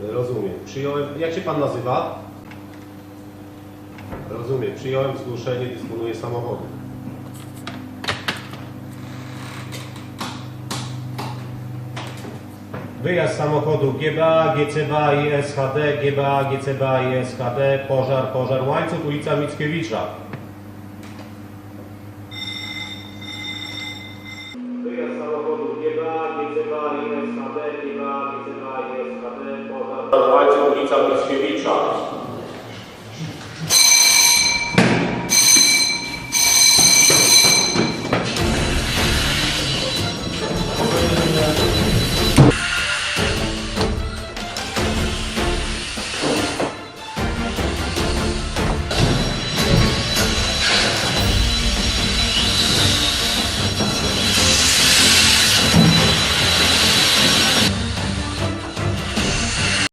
Rozumiem. Przyjąłem. Jak się pan nazywa? Rozumiem. Przyjąłem zgłoszenie, dysponuję samochodem. Wyjazd samochodu GBA, GCBA i SHD, GBA, GCBA i SHD, pożar, pożar, łańcuch, ulica Mickiewicza. Wyjazd samochodu GBA, GCBA i SHD, GBA, GCBA i SHD, pożar, łańcuch, ulica Mickiewicza.